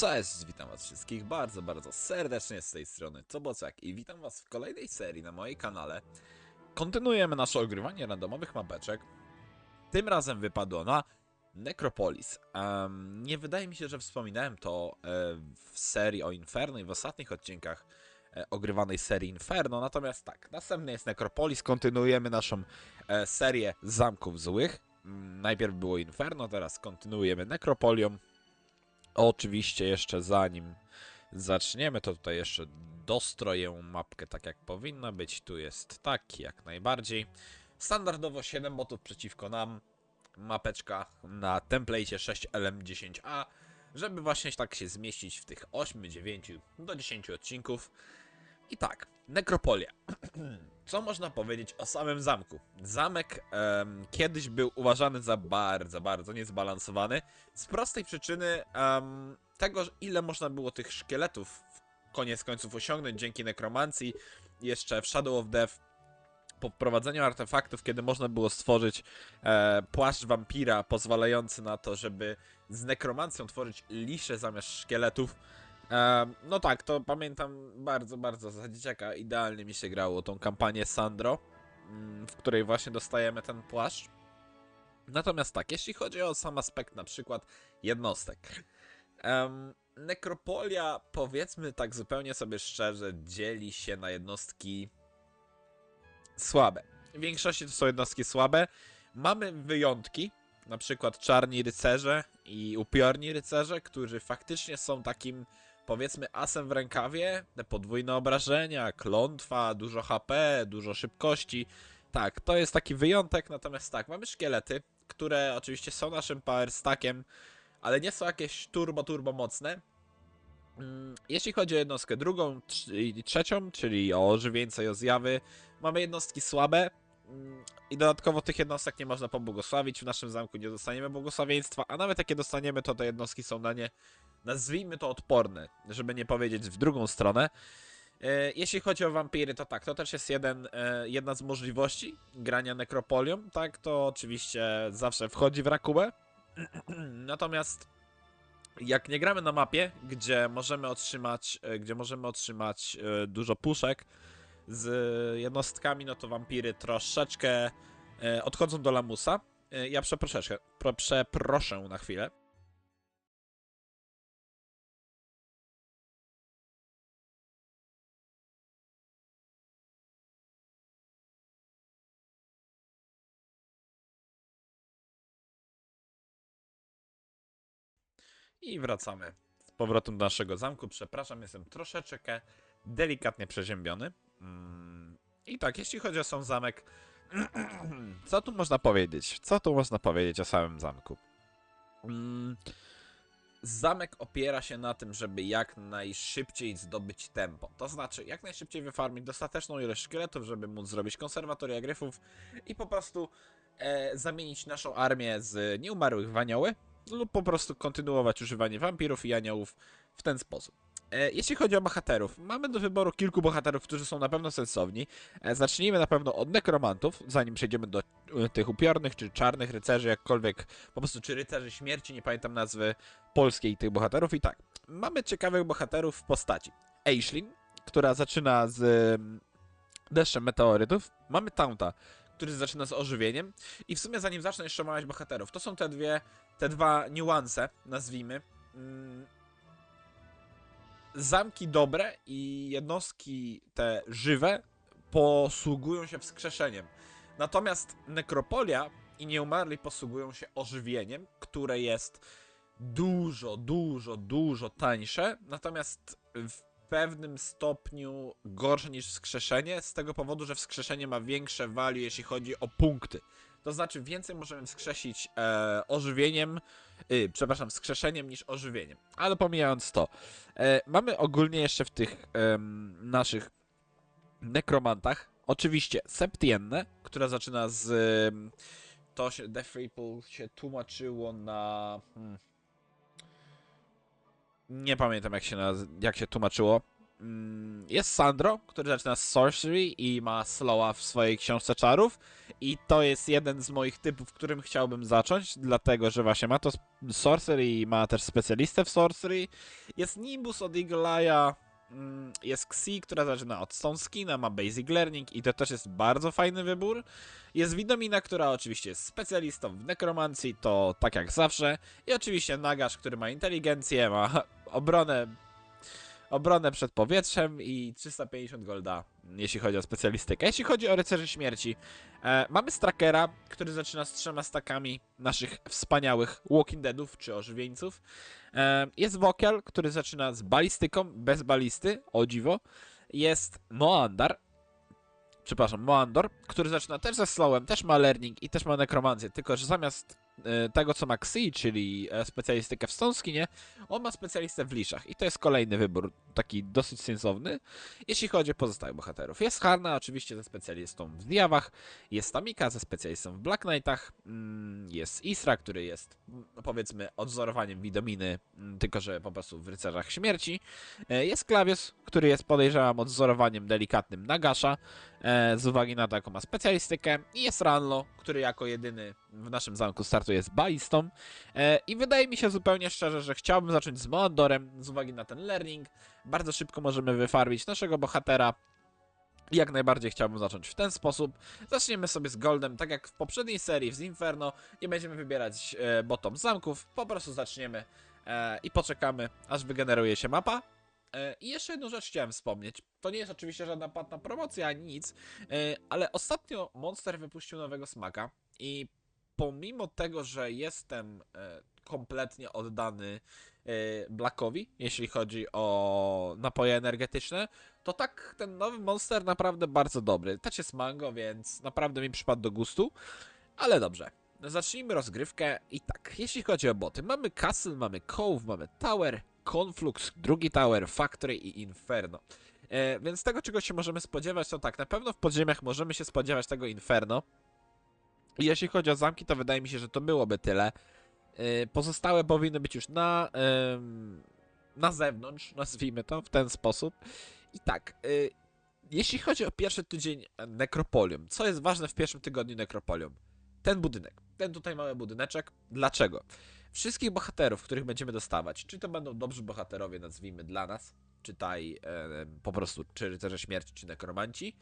Cześć, witam was wszystkich bardzo, bardzo serdecznie z tej strony Cobocek i witam was w kolejnej serii na mojej kanale. Kontynuujemy nasze ogrywanie randomowych mapeczek. Tym razem wypadło na Necropolis. Em, nie wydaje mi się, że wspominałem to e, w serii o Inferno i w ostatnich odcinkach e, ogrywanej serii Inferno, natomiast tak, następny jest Necropolis, kontynuujemy naszą e, serię zamków złych. Mm, Najpierw było Inferno, teraz kontynuujemy Necropolią. Oczywiście jeszcze zanim zaczniemy, to tutaj jeszcze dostroję mapkę tak jak powinna być. Tu jest tak, jak najbardziej. Standardowo 7 botów przeciwko nam. Mapeczka na template 6LM10A, żeby właśnie tak się zmieścić w tych 8, 9 do 10 odcinków. I tak, Nekropolia. Co można powiedzieć o samym zamku? Zamek em, kiedyś był uważany za bardzo, bardzo niezbalansowany. Z prostej przyczyny em, tego, ile można było tych szkieletów koniec końców osiągnąć dzięki nekromancji. Jeszcze w Shadow of Death po wprowadzeniu artefaktów, kiedy można było stworzyć e, płaszcz wampira pozwalający na to, żeby z nekromancją tworzyć lisze zamiast szkieletów. No tak, to pamiętam bardzo, bardzo za dzieciaka. Idealnie mi się grało tą kampanię Sandro, mm, w której właśnie dostajemy ten płaszcz. Natomiast tak, jeśli chodzi o sam aspekt na przykład jednostek. Nekropolia, powiedzmy tak zupełnie sobie szczerze, dzieli się na jednostki słabe. W większości to są jednostki słabe. Mamy wyjątki, na przykład czarni rycerze i upiorni rycerze, którzy faktycznie są takim powiedzmy asem w rękawie, te podwójne obrażenia, klątwa, dużo HP, dużo szybkości. Tak, to jest taki wyjątek, natomiast tak, mamy szkielety, które oczywiście są naszym power stackiem, ale nie są jakieś turbo, turbo mocne. Mm, Jeśli chodzi o jednostkę drugą i trzecią, czyli o żywieńce i o zjawy, mamy jednostki słabe mm, i dodatkowo tych jednostek nie można pobłogosławić. W naszym zamku nie dostaniemy błogosławieństwa, a nawet jakie dostaniemy, to te jednostki są na nie, nazwijmy to odporne, żeby nie powiedzieć w drugą stronę. E, Jeśli chodzi o wampiry, to tak, to też jest jeden, e, jedna z możliwości grania nekropolią, tak, to oczywiście zawsze wchodzi w rachubę. Natomiast jak nie gramy na mapie, gdzie możemy otrzymać, e, gdzie możemy otrzymać dużo puszek z jednostkami, no to wampiry troszeczkę odchodzą do lamusa. Ja przeproszę, pro, przeproszę na chwilę. I wracamy z powrotem do naszego zamku. Przepraszam, jestem troszeczkę delikatnie przeziębiony. Mm, I tak, jeśli chodzi o sam zamek, co tu można powiedzieć? Co tu można powiedzieć o samym zamku? Mm, Zamek opiera się na tym, żeby jak najszybciej zdobyć tempo. To znaczy, jak najszybciej wyfarmić dostateczną ilość szkieletów, żeby móc zrobić konserwatoria gryfów i po prostu e, zamienić naszą armię z nieumarłych w anioły lub po prostu kontynuować używanie wampirów i aniołów w ten sposób. E, Jeśli chodzi o bohaterów, mamy do wyboru kilku bohaterów, którzy są na pewno sensowni. E, Zacznijmy na pewno od nekromantów, zanim przejdziemy do e, tych upiornych czy czarnych rycerzy, jakkolwiek, po prostu czy rycerzy śmierci, nie pamiętam nazwy polskiej tych bohaterów. I tak, mamy ciekawych bohaterów w postaci Aishlin, która zaczyna z mm, deszczem meteorytów. Mamy Taunta, który zaczyna z ożywieniem. I w sumie zanim zacznę jeszcze omawiać bohaterów, to są te dwie, te dwa niuanse, nazwijmy. Mm, Zamki dobre i jednostki te żywe posługują się wskrzeszeniem. Natomiast nekropolia i nieumarli posługują się ożywieniem, które jest dużo, dużo, dużo tańsze, natomiast w pewnym stopniu gorsze niż wskrzeszenie, z tego powodu, że wskrzeszenie ma większe value, jeśli chodzi o punkty. To znaczy więcej możemy wskrzesić e, ożywieniem, y, przepraszam, wskrzeszeniem niż ożywieniem. Ale pomijając to, e, mamy ogólnie jeszcze w tych em, naszych nekromantach, oczywiście Septienne, która zaczyna z... to się, Death Ripple się tłumaczyło na... Hmm, nie pamiętam jak się, naz- jak się tłumaczyło. mm, jest Sandro, który zaczyna z Sorcery i ma Slowa w swojej książce czarów. I to jest jeden z moich typów, którym chciałbym zacząć, dlatego że właśnie ma to Sorcery i ma też specjalistę w Sorcery. Jest Nimbus od mm, jest Xi, która zaczyna od Stone Skina, ma Basic Learning i to też jest bardzo fajny wybór. Jest Widomina, która oczywiście jest specjalistą w nekromancji, to tak jak zawsze. I oczywiście Nagash, który ma inteligencję, ma obronę, obronę przed powietrzem i 350 golda, jeśli chodzi o specjalistykę. Jeśli chodzi o rycerzy śmierci, e, mamy Strakera, który zaczyna z trzema stakami naszych wspaniałych Walking Deadów czy ożywieńców. E, jest Wokial, który zaczyna z balistyką, bez balisty, o dziwo. Jest Moandar, przepraszam, Moandor, który zaczyna też ze slowem, też ma learning i też ma nekromancję, tylko że zamiast tego, co ma Xi, czyli e, specjalistykę w Stoneskinie, on ma specjalistę w liszach i to jest kolejny wybór, taki dosyć sensowny, jeśli chodzi o pozostałych bohaterów. Jest Harna oczywiście ze specjalistą w zjawach, jest Tamika ze specjalistą w Black Knightach, mm, jest Isra, który jest mm, powiedzmy odzorowaniem Widominy, mm, tylko że po prostu w Rycerzach Śmierci, E, jest Klawius, który jest podejrzewam odzorowaniem delikatnym Nagasza, e, z uwagi na to, jaką ma specjalistykę. I jest Ranlo, który jako jedyny w naszym zamku startuje z balistą. E, I wydaje mi się zupełnie szczerze, że chciałbym zacząć z Moandorem, z uwagi na ten learning. Bardzo szybko możemy wyfarbić naszego bohatera. Jak najbardziej chciałbym zacząć w ten sposób. Zaczniemy sobie z Goldem, tak jak w poprzedniej serii z Inferno. Nie będziemy wybierać e, bottom zamków, po prostu zaczniemy e, i poczekamy, aż wygeneruje się mapa. E, I jeszcze jedną rzecz chciałem wspomnieć. To nie jest oczywiście żadna płatna promocja ani nic, ale ostatnio Monster wypuścił nowego smaka i pomimo tego, że jestem e, kompletnie oddany e, Blackowi, jeśli chodzi o napoje energetyczne, to tak ten nowy Monster naprawdę bardzo dobry. Też jest mango, więc naprawdę mi przypadł do gustu, ale dobrze. Zacznijmy rozgrywkę i tak, jeśli chodzi o boty, mamy Castle, mamy Cove, mamy Tower, Conflux, drugi Tower, Factory i Inferno. E, więc tego, czego się możemy spodziewać, to tak, na pewno w podziemiach możemy się spodziewać tego Inferno. Jeśli chodzi o zamki, to wydaje mi się, że to byłoby tyle. E, pozostałe powinny być już na, na zewnątrz, nazwijmy to w ten sposób. I tak, e, jeśli chodzi o pierwszy tydzień Nekropolium, co jest ważne w pierwszym tygodniu Nekropolium? Ten budynek, ten tutaj mały budyneczek. Dlaczego? Wszystkich bohaterów, których będziemy dostawać, czy to będą dobrzy bohaterowie, nazwijmy dla nas, czytaj e, po prostu, czy rycerze śmierci, czy nekromanci,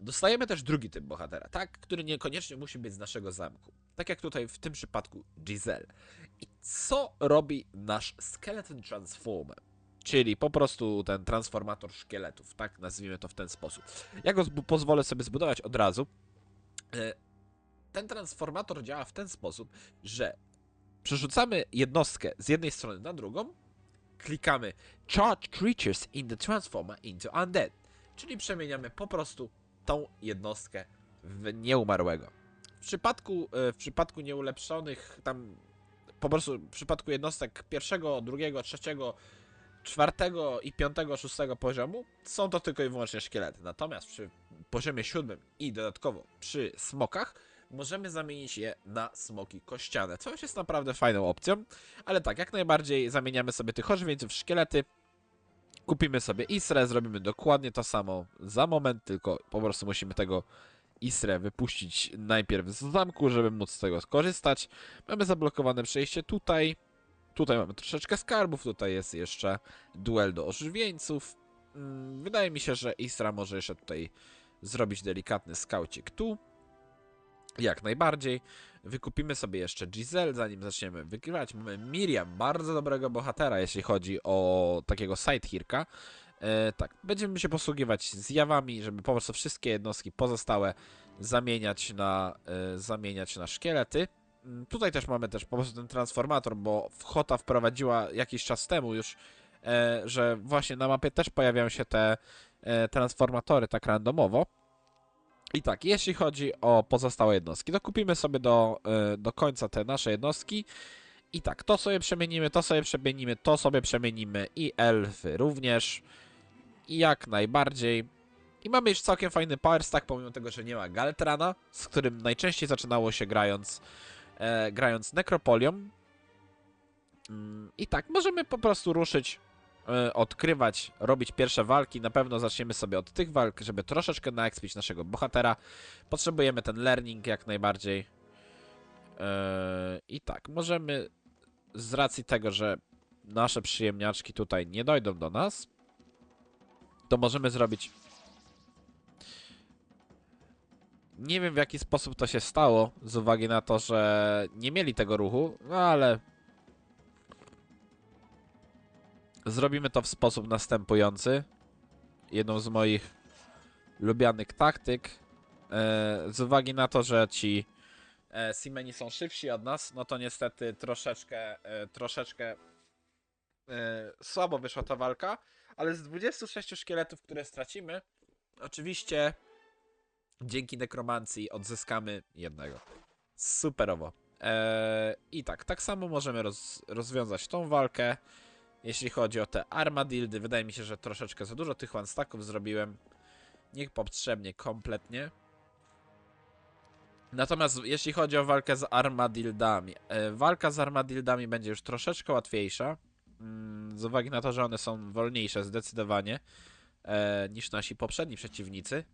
dostajemy też drugi typ bohatera, tak, który niekoniecznie musi być z naszego zamku. Tak jak tutaj w tym przypadku Giselle. I co robi nasz Skeleton Transformer? Czyli po prostu ten transformator szkieletów, tak, nazwijmy to w ten sposób. Ja go pozwolę sobie zbudować od razu. E, Ten transformator działa w ten sposób, że przerzucamy jednostkę z jednej strony na drugą, klikamy Charge Creatures in the Transformer into Undead, czyli przemieniamy po prostu tą jednostkę w nieumarłego. W przypadku, e, w przypadku nieulepszonych, tam po prostu w przypadku jednostek pierwszego, drugiego, trzeciego, czwartego i piątego, szóstego poziomu są to tylko i wyłącznie szkielety. Natomiast przy poziomie siódmym i dodatkowo przy smokach możemy zamienić je na smoki kościane, co jest naprawdę fajną opcją, ale tak, jak najbardziej zamieniamy sobie tych ożywieńców w szkielety, kupimy sobie Isrę, zrobimy dokładnie to samo za moment, tylko po prostu musimy tego Isrę wypuścić najpierw z zamku, żeby móc z tego skorzystać. Mamy zablokowane przejście tutaj, tutaj mamy troszeczkę skarbów, tutaj jest jeszcze duel do ożywieńców. Mm, Wydaje mi się, że Isra może jeszcze tutaj zrobić delikatny skaucik tu. Jak najbardziej. Wykupimy sobie jeszcze Giselle, zanim zaczniemy wygrywać. Mamy Miriam, bardzo dobrego bohatera, jeśli chodzi o takiego sidehirka. E, tak, będziemy się posługiwać zjawami, żeby po prostu wszystkie jednostki pozostałe zamieniać na, e, zamieniać na szkielety. Mm, Tutaj też mamy też po prostu ten transformator, bo Hota wprowadziła jakiś czas temu już, e, że właśnie na mapie też pojawiają się te e, transformatory tak randomowo. I tak, jeśli chodzi o pozostałe jednostki, to kupimy sobie do, e, do końca te nasze jednostki. I tak, to sobie przemienimy, to sobie przemienimy, to sobie przemienimy i elfy również. I jak najbardziej. I mamy już całkiem fajny power stack, pomimo tego, że nie ma Galtrana, z którym najczęściej zaczynało się grając, e, grając Nekropolią. Mm, I tak, możemy po prostu ruszyć odkrywać, robić pierwsze walki. Na pewno zaczniemy sobie od tych walk, żeby troszeczkę naekspić naszego bohatera. Potrzebujemy ten learning jak najbardziej. E, I tak, możemy z racji tego, że nasze przyjemniaczki tutaj nie dojdą do nas, to możemy zrobić. Nie wiem w jaki sposób to się stało, z uwagi na to, że nie mieli tego ruchu, no ale. Zrobimy to w sposób następujący. Jedną z moich lubianych taktyk. E, z uwagi na to, że ci e, Simeni są szybsi od nas, no to niestety troszeczkę, e, troszeczkę słabo wyszła ta walka, ale z 26 szkieletów, które stracimy, oczywiście dzięki nekromancji odzyskamy jednego. Superowo. I tak, tak samo możemy roz, rozwiązać tą walkę. Jeśli chodzi o te armadildy, wydaje mi się, że troszeczkę za dużo tych one stacków zrobiłem. Niepotrzebnie, kompletnie. Natomiast jeśli chodzi o walkę z armadildami, e, walka z armadildami będzie już troszeczkę łatwiejsza. mm, Z uwagi na to, że one są wolniejsze zdecydowanie e, niż nasi poprzedni przeciwnicy.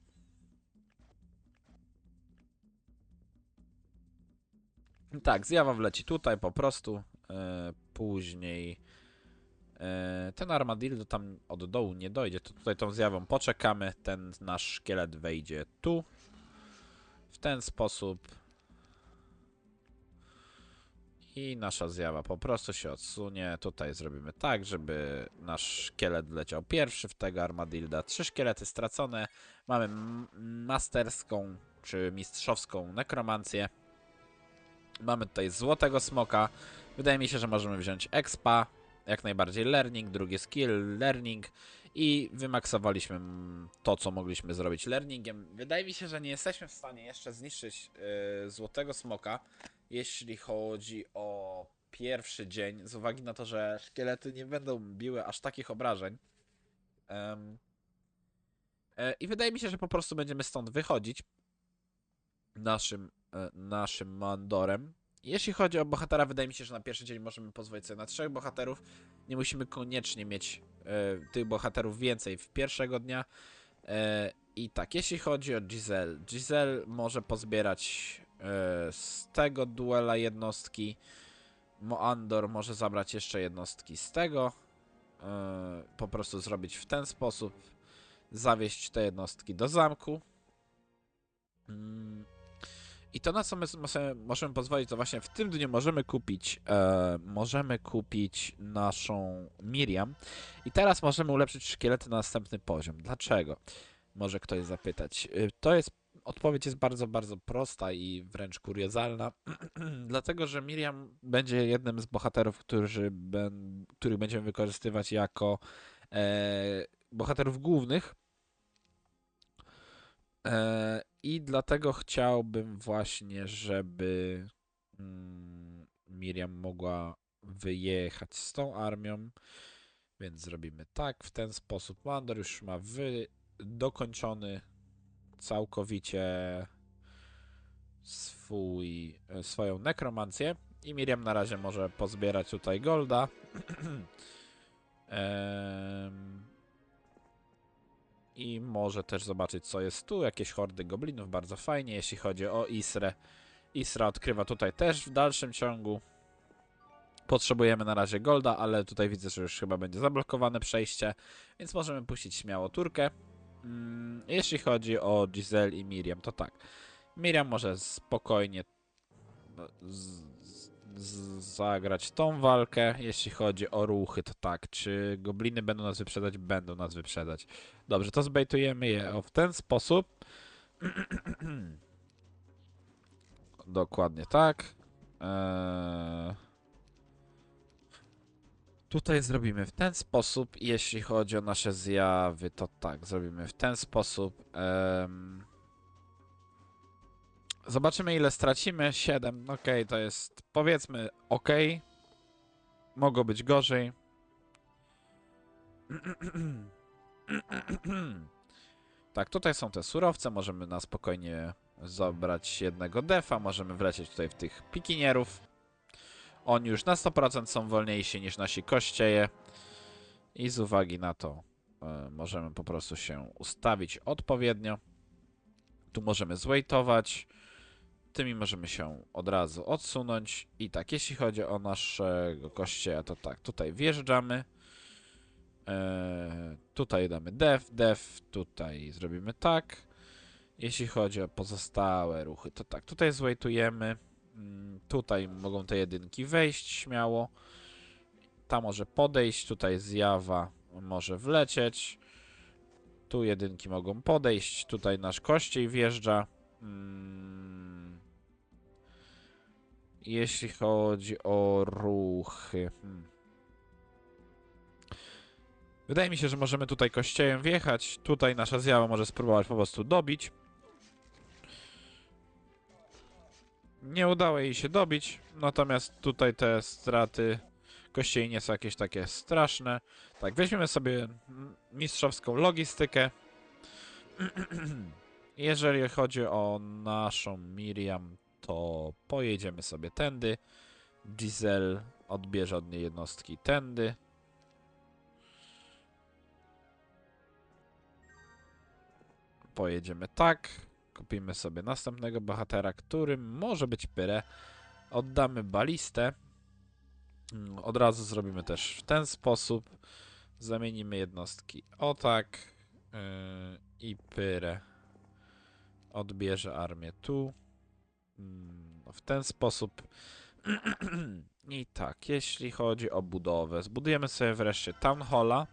Tak, zjawa wleci tutaj po prostu. E, później ten armadillo tam od dołu nie dojdzie. To tutaj tą zjawą poczekamy. Ten nasz szkielet wejdzie tu. W ten sposób. I nasza zjawa po prostu się odsunie. Tutaj zrobimy tak, żeby nasz szkielet leciał pierwszy w tego armadilda. Trzy szkielety stracone. Mamy masterską czy mistrzowską nekromancję. Mamy tutaj złotego smoka. Wydaje mi się, że możemy wziąć expa. Jak najbardziej learning, drugi skill, learning. I wymaksowaliśmy to, co mogliśmy zrobić learningiem. Wydaje mi się, że nie jesteśmy w stanie jeszcze zniszczyć yy, złotego smoka, jeśli chodzi o pierwszy dzień, z uwagi na to, że szkielety nie będą biły aż takich obrażeń. Em, e, I wydaje mi się, że po prostu będziemy stąd wychodzić naszym, e, naszym mandorem. Jeśli chodzi o bohatera, wydaje mi się, że na pierwszy dzień możemy pozwolić sobie na trzech bohaterów. Nie musimy koniecznie mieć e, tych bohaterów więcej w pierwszego dnia. E, I tak, jeśli chodzi o Giselle, Giselle może pozbierać e, z tego duela jednostki. Moandor może zabrać jeszcze jednostki z tego. Po prostu zrobić w ten sposób. Zawieść te jednostki do zamku. Mm. I to na co my możemy pozwolić, to właśnie w tym dniu możemy kupić e, możemy kupić naszą Miriam i teraz możemy ulepszyć szkielety na następny poziom. Dlaczego? Może ktoś zapytać. Y, To jest odpowiedź jest bardzo, bardzo prosta i wręcz kuriozalna. Dlatego, że Miriam będzie jednym z bohaterów, którzy ben, których będziemy wykorzystywać jako e, bohaterów głównych. E, I dlatego chciałbym właśnie, żeby mm, Miriam mogła wyjechać z tą armią. Więc zrobimy tak, w ten sposób. Mandor już ma wy dokończony całkowicie swój, e, swoją nekromancję. I Miriam na razie może pozbierać tutaj golda. Em, I może też zobaczyć, co jest tu. Jakieś hordy goblinów, bardzo fajnie. Jeśli chodzi o Isrę, Isra odkrywa tutaj też w dalszym ciągu. Potrzebujemy na razie golda, ale tutaj widzę, że już chyba będzie zablokowane przejście, więc możemy puścić śmiało turkę. Mm, jeśli chodzi o Giselle i Miriam, to tak. Miriam może spokojnie no, zagrać tą walkę. Jeśli chodzi o ruchy, to tak. Czy gobliny będą nas wyprzedać? Będą nas wyprzedać. Dobrze, to zbejtujemy je o w ten sposób. Dokładnie tak. Eee... Tutaj zrobimy w ten sposób. Jeśli chodzi o nasze zjawy, to tak, zrobimy w ten sposób. Em, Zobaczymy, ile stracimy. 7. Ok, to jest powiedzmy ok. Mogło być gorzej. Tak, tutaj są te surowce. Możemy na spokojnie zabrać jednego defa. Możemy wlecieć tutaj w tych pikinierów. Oni już na 100% są wolniejsi niż nasi kościeje. I z uwagi na to e, możemy po prostu się ustawić odpowiednio. Tu możemy zwaitować. Tymi możemy się od razu odsunąć. I tak, jeśli chodzi o naszego kościeła, to tak, tutaj wjeżdżamy. E, tutaj damy def, def, tutaj zrobimy tak. Jeśli chodzi o pozostałe ruchy, to tak, tutaj zwaitujemy. Mm, Tutaj mogą te jedynki wejść śmiało. Ta może podejść, tutaj zjawa może wlecieć. Tu jedynki mogą podejść, tutaj nasz kościej wjeżdża. Mm. Jeśli chodzi o ruchy. Hmm. Wydaje mi się, że możemy tutaj kościejem wjechać. Tutaj nasza zjawa może spróbować po prostu dobić. Nie udało jej się dobić, natomiast tutaj te straty kościei nie są jakieś takie straszne. Tak, weźmiemy sobie mistrzowską logistykę. Jeżeli chodzi o naszą Miriam, to pojedziemy sobie tędy. Diesel odbierze od niej jednostki tędy. Pojedziemy tak. Kupimy sobie następnego bohatera, którym może być Pyrę. Oddamy balistę. Od razu zrobimy też w ten sposób. Zamienimy jednostki o tak. Yy, I Pyrę odbierze armię tu. Mm, W ten sposób. I tak, jeśli chodzi o budowę, zbudujemy sobie wreszcie Town Halla.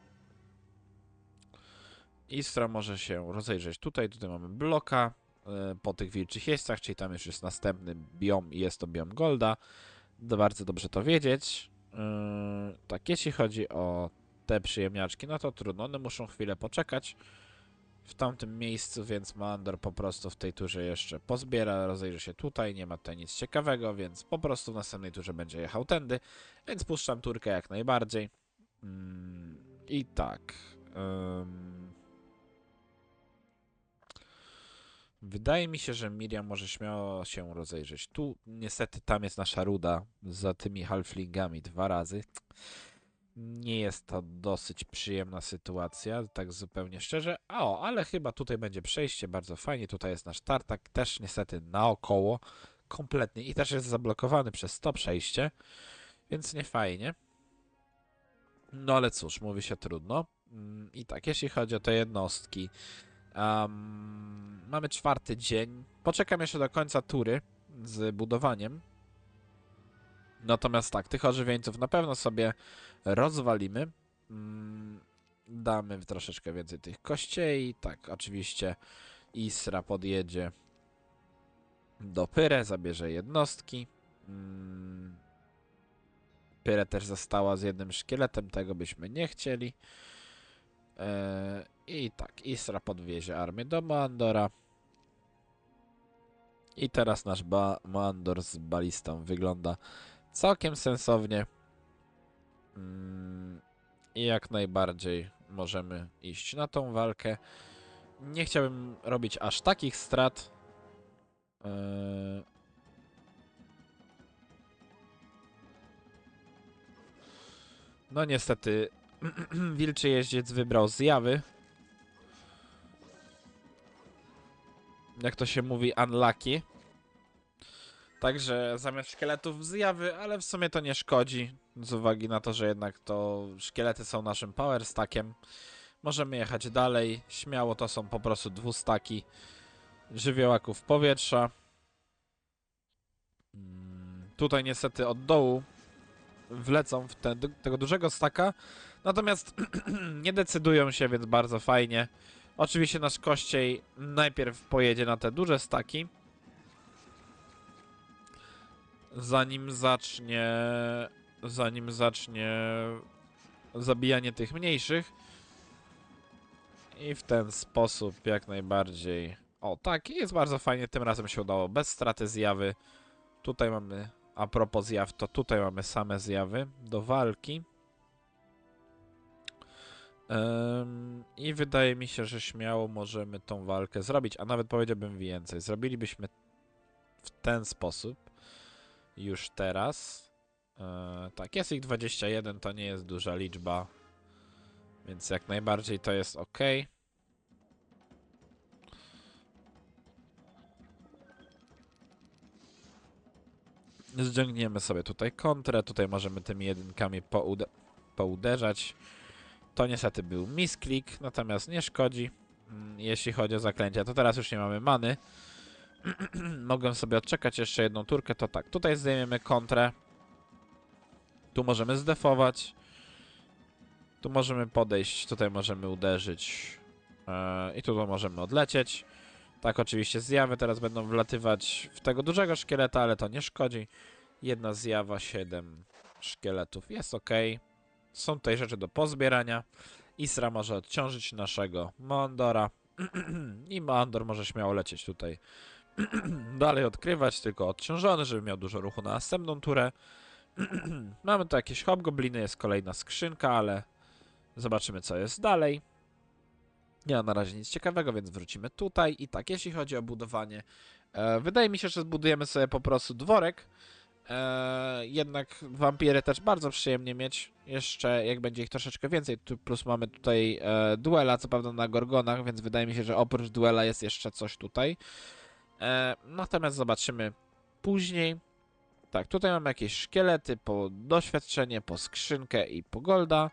Istra może się rozejrzeć tutaj, tutaj mamy bloka e, po tych wilczych jeźdźcach, czyli tam już jest następny biom i jest to biom Golda. Bardzo dobrze to wiedzieć. Yy, tak, jeśli chodzi o te przyjemniaczki, no to trudno, one muszą chwilę poczekać w tamtym miejscu, więc Mandor po prostu w tej turze jeszcze pozbiera, rozejrzy się tutaj, nie ma tutaj nic ciekawego, więc po prostu w następnej turze będzie jechał tędy, więc puszczam turkę jak najbardziej. Mm, I tak. ym, Wydaje mi się, że Miriam może śmiało się rozejrzeć. Tu niestety tam jest nasza ruda za tymi halflingami dwa razy. Nie jest to dosyć przyjemna sytuacja, tak zupełnie szczerze. A o, ale chyba tutaj będzie przejście, bardzo fajnie. Tutaj jest nasz tartak, też niestety naokoło, kompletnie i też jest zablokowany przez to przejście, więc nie fajnie. No ale cóż, mówi się trudno. Mm, I tak, jeśli chodzi o te jednostki, Am, mamy czwarty dzień. Poczekam jeszcze do końca tury z budowaniem. Natomiast tak, tych ożywieńców na pewno sobie rozwalimy. Mm, damy troszeczkę więcej tych kościei. Tak, oczywiście Isra podjedzie do Pyre, zabierze jednostki. Mm, Pyre też została z jednym szkieletem, tego byśmy nie chcieli. Eee, I tak, Isra podwiezie armię do Mandora. I teraz nasz ba Mandor z balistą wygląda całkiem sensownie. Mm, I jak najbardziej możemy iść na tą walkę. Nie chciałbym robić aż takich strat. Eee, No niestety Wilczy jeździec wybrał zjawy. Jak to się mówi, unlucky. Także zamiast szkieletów zjawy, ale w sumie to nie szkodzi. Z uwagi na to, że jednak to szkielety są naszym power stackiem. Możemy jechać dalej. Śmiało to są po prostu dwustaki żywiołaków powietrza. Mm, Tutaj niestety od dołu wlecą w te, tego dużego staka. Natomiast nie decydują się, więc bardzo fajnie. Oczywiście nasz kościej najpierw pojedzie na te duże staki. Zanim zacznie. Zanim zacznie zabijanie tych mniejszych. I w ten sposób jak najbardziej. O, tak, jest bardzo fajnie. Tym razem się udało bez straty zjawy. Tutaj mamy. A propos zjaw, to tutaj mamy same zjawy do walki. I wydaje mi się, że śmiało możemy tą walkę zrobić, a nawet powiedziałbym więcej. Zrobilibyśmy w ten sposób już teraz. E, tak, jest ich 21, to nie jest duża liczba. Więc jak najbardziej to jest ok. Zdziągniemy sobie tutaj kontrę, tutaj możemy tymi jedynkami poude pouderzać. To niestety był misklik, natomiast nie szkodzi, mm, jeśli chodzi o zaklęcia. To teraz już nie mamy many. Mogłem sobie odczekać jeszcze jedną turkę, to tak. Tutaj zdejmiemy kontrę. Tu możemy zdefować. Tu możemy podejść, tutaj możemy uderzyć. Yy, I tu możemy odlecieć. Tak, oczywiście zjawy teraz będą wlatywać w tego dużego szkieleta, ale to nie szkodzi. Jedna zjawa, siedem szkieletów. Jest ok. Są tutaj rzeczy do pozbierania. Isra może odciążyć naszego Mondora. I Mondor może śmiało lecieć tutaj. Dalej odkrywać, tylko odciążony, żeby miał dużo ruchu na następną turę. Mamy tu jakieś hobgobliny, jest kolejna skrzynka, ale zobaczymy co jest dalej. Nie ma na razie nic ciekawego, więc wrócimy tutaj. I tak, jeśli chodzi o budowanie, e, wydaje mi się, że zbudujemy sobie po prostu dworek. E, jednak wampiry też bardzo przyjemnie mieć. Jeszcze jak będzie ich troszeczkę więcej, tu plus mamy tutaj e, duela, co prawda na gorgonach, więc wydaje mi się, że oprócz duela jest jeszcze coś tutaj. E, natomiast zobaczymy później. Tak, tutaj mamy jakieś szkielety po doświadczenie, po skrzynkę i po golda.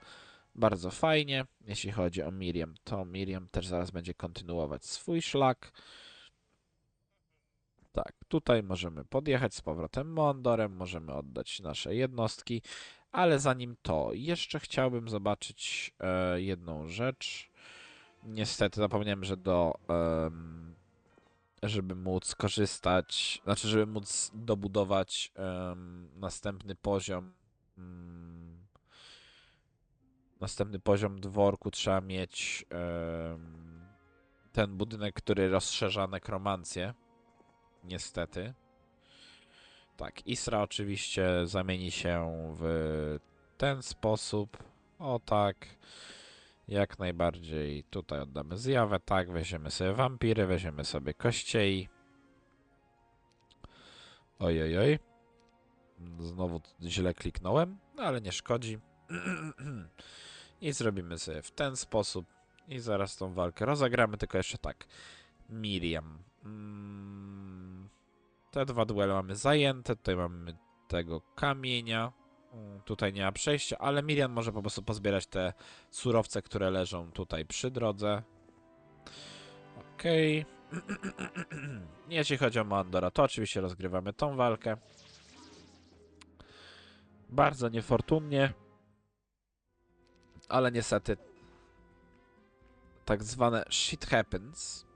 Bardzo fajnie. Jeśli chodzi o Miriam, to Miriam też zaraz będzie kontynuować swój szlak. Tak, tutaj możemy podjechać z powrotem Mondorem, możemy oddać nasze jednostki, ale zanim to, jeszcze chciałbym zobaczyć e, jedną rzecz. Niestety zapomniałem, że do. em, żeby móc korzystać, znaczy, żeby móc dobudować em, następny poziom. mm, następny poziom dworku trzeba mieć em, ten budynek, który rozszerza nekromancję. Niestety. Tak, Isra oczywiście zamieni się w ten sposób. O tak. Jak najbardziej tutaj oddamy zjawę. Tak, weźmiemy sobie wampiry, weźmiemy sobie kościei. Ojej, oj. Znowu źle kliknąłem, no ale nie szkodzi. I zrobimy sobie w ten sposób. I zaraz tą walkę rozegramy, tylko jeszcze tak. Miriam. Mm, Te dwa duele mamy zajęte. Tutaj mamy tego kamienia. Tutaj nie ma przejścia, ale Miriam może po prostu pozbierać te surowce, które leżą tutaj przy drodze. Okej. Jeśli chodzi o Mandora, to oczywiście rozgrywamy tą walkę. Bardzo niefortunnie. Ale niestety tak zwane shit happens.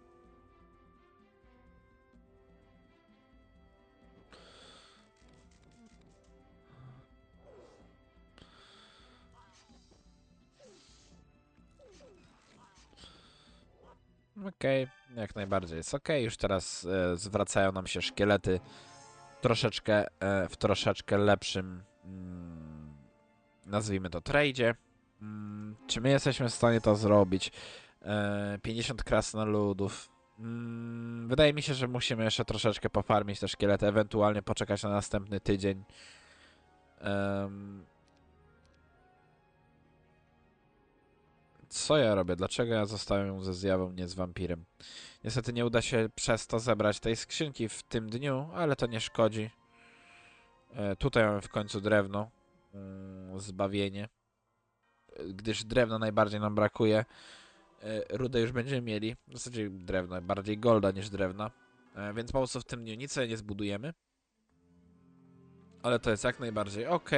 Okej, jak najbardziej jest ok. Już teraz e, zwracają nam się szkielety troszeczkę e, w troszeczkę lepszym mm, nazwijmy to tradzie. Mm, czy my jesteśmy w stanie to zrobić? E, 50 krasnoludów. Mm, wydaje mi się, że musimy jeszcze troszeczkę pofarmić te szkielety, ewentualnie poczekać na następny tydzień. Em, Co ja robię? Dlaczego ja zostałem ze zjawą, nie z wampirem? Niestety nie uda się przez to zebrać tej skrzynki w tym dniu, ale to nie szkodzi. E, tutaj mamy w końcu drewno. Mm, zbawienie. E, Gdyż drewna najbardziej nam brakuje. E, rudę już będziemy mieli. W zasadzie drewno, bardziej golda niż drewna. E, więc po prostu w tym dniu nic nie zbudujemy. Ale to jest jak najbardziej ok.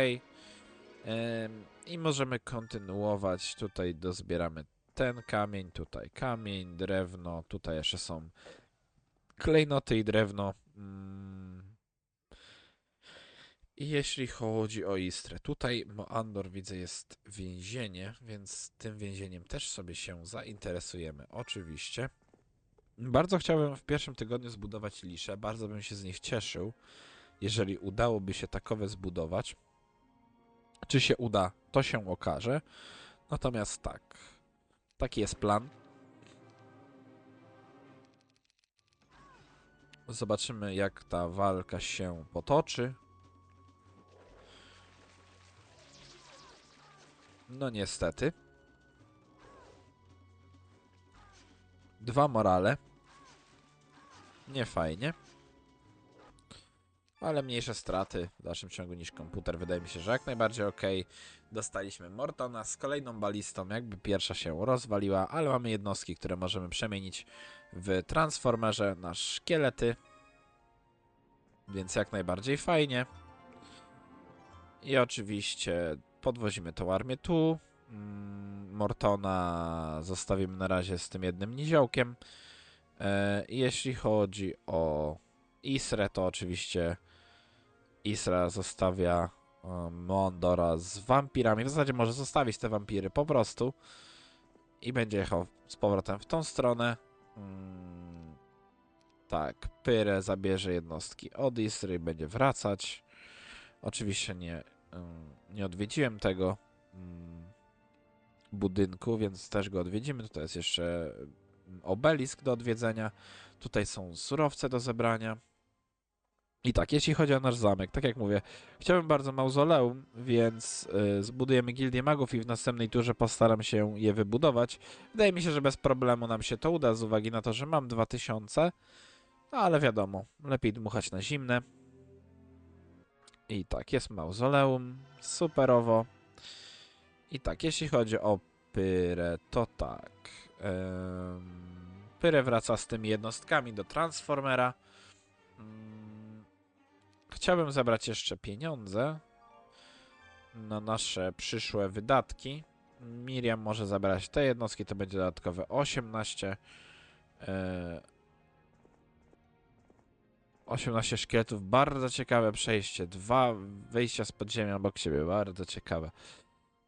Em, I możemy kontynuować. Tutaj dozbieramy ten kamień, tutaj kamień, drewno. Tutaj jeszcze są klejnoty i drewno. Mm. I jeśli chodzi o Istrę, tutaj Andor widzę jest więzienie, więc tym więzieniem też sobie się zainteresujemy, oczywiście. Bardzo chciałbym w pierwszym tygodniu zbudować lisze, bardzo bym się z nich cieszył, jeżeli udałoby się takowe zbudować. Czy się uda, to się okaże. Natomiast tak, taki jest plan. Zobaczymy, jak ta walka się potoczy. No niestety. Dwa morale. Nie fajnie. Ale mniejsze straty w dalszym ciągu niż komputer. Wydaje mi się, że jak najbardziej ok. Dostaliśmy Mortona z kolejną balistą. Jakby pierwsza się rozwaliła, ale mamy jednostki, które możemy przemienić w Transformerze na szkielety. Więc jak najbardziej fajnie. I oczywiście podwozimy tą armię tu. Mm, Mortona zostawimy na razie z tym jednym niziołkiem. E, jeśli chodzi o Isrę, to oczywiście Isra zostawia e, Mondora z wampirami. W zasadzie może zostawić te wampiry po prostu i będzie jechał z powrotem w tą stronę. Mm, tak, Pyrę zabierze jednostki od Isry i będzie wracać. Oczywiście nie, ym, nie odwiedziłem tego mm, budynku, więc też go odwiedzimy. Tutaj jest jeszcze mm, obelisk do odwiedzenia. Tutaj są surowce do zebrania. I tak, jeśli chodzi o nasz zamek, tak jak mówię, chciałbym bardzo mauzoleum, więc y, zbudujemy gildię magów i w następnej turze postaram się je wybudować. Wydaje mi się, że bez problemu nam się to uda, z uwagi na to, że mam 2000, no, ale wiadomo, lepiej dmuchać na zimne. I tak, jest mauzoleum, superowo. I tak, jeśli chodzi o Pyrę, to tak. Ym, Pyrę wraca z tymi jednostkami do Transformera. Mm, Chciałbym zebrać jeszcze pieniądze na nasze przyszłe wydatki. Miriam może zabrać te jednostki, to będzie dodatkowe 18. E, 18 szkieletów, bardzo ciekawe przejście. Dwa wejścia z podziemia obok siebie, bardzo ciekawe.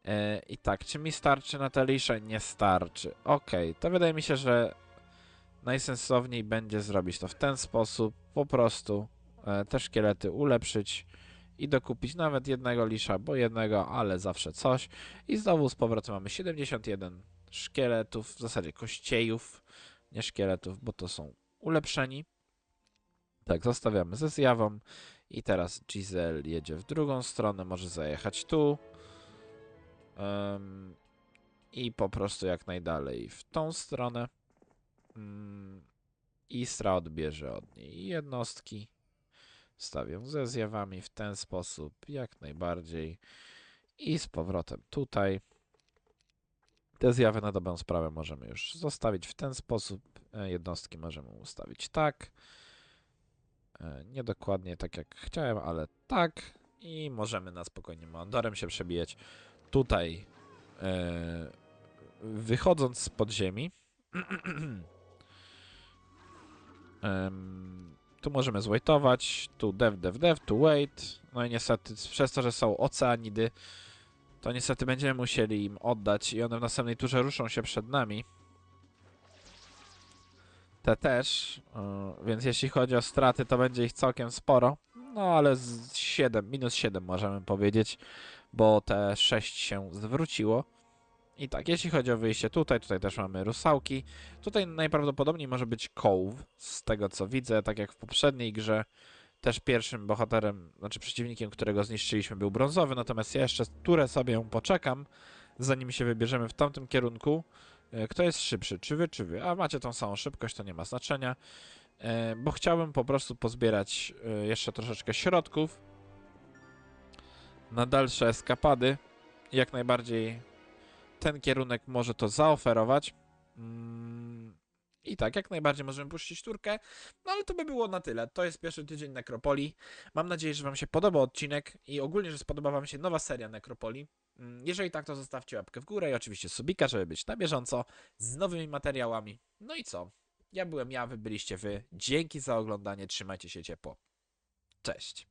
E, I tak, czy mi starczy na te lisze? Nie starczy. Okej, to wydaje mi się, że najsensowniej będzie zrobić to w ten sposób. Po prostu e, te szkielety ulepszyć i dokupić nawet jednego lisza, bo jednego, ale zawsze coś. I znowu z powrotem mamy 71 szkieletów, w zasadzie kościejów, nie szkieletów, bo to są ulepszeni. Tak, zostawiamy ze zjawą. I teraz Giselle jedzie w drugą stronę, może zajechać tu. Em, I po prostu jak najdalej w tą stronę. Mm, Istra odbierze od niej jednostki. Stawię ze zjawami w ten sposób, jak najbardziej. I z powrotem tutaj. Te zjawy na dobrą sprawę możemy już zostawić w ten sposób. E, Jednostki możemy ustawić tak. E, Niedokładnie tak jak chciałem, ale tak. I możemy na spokojnie mandorem się przebijać. Tutaj e, wychodząc z podziemi em, tu możemy zwejtować, tu dev, dev, dev, tu wait. No i niestety przez to, że są oceanidy, to niestety będziemy musieli im oddać i one w następnej turze ruszą się przed nami. Te też, więc jeśli chodzi o straty, to będzie ich całkiem sporo. No ale z 7, minus 7 możemy powiedzieć, bo te 6 się zwróciło. I tak, jeśli chodzi o wyjście tutaj, tutaj też mamy rusałki. Tutaj najprawdopodobniej może być Cove, z tego co widzę, tak jak w poprzedniej grze. Też pierwszym bohaterem, znaczy przeciwnikiem, którego zniszczyliśmy był brązowy, natomiast ja jeszcze turę sobie poczekam, zanim się wybierzemy w tamtym kierunku. E, Kto jest szybszy, czy wy, czy wy? A macie tą samą szybkość, to nie ma znaczenia. E, Bo chciałbym po prostu pozbierać e, jeszcze troszeczkę środków na dalsze eskapady. Jak najbardziej ten kierunek może to zaoferować. Mm, I tak, jak najbardziej możemy puścić turkę. No ale to by było na tyle. To jest pierwszy tydzień Nekropolii. Mam nadzieję, że Wam się podobał odcinek i ogólnie, że spodoba Wam się nowa seria Nekropolii. Mm, Jeżeli tak, to zostawcie łapkę w górę i oczywiście subika, żeby być na bieżąco z nowymi materiałami. No i co? Ja byłem ja, wy byliście wy. Dzięki za oglądanie, trzymajcie się ciepło. Cześć.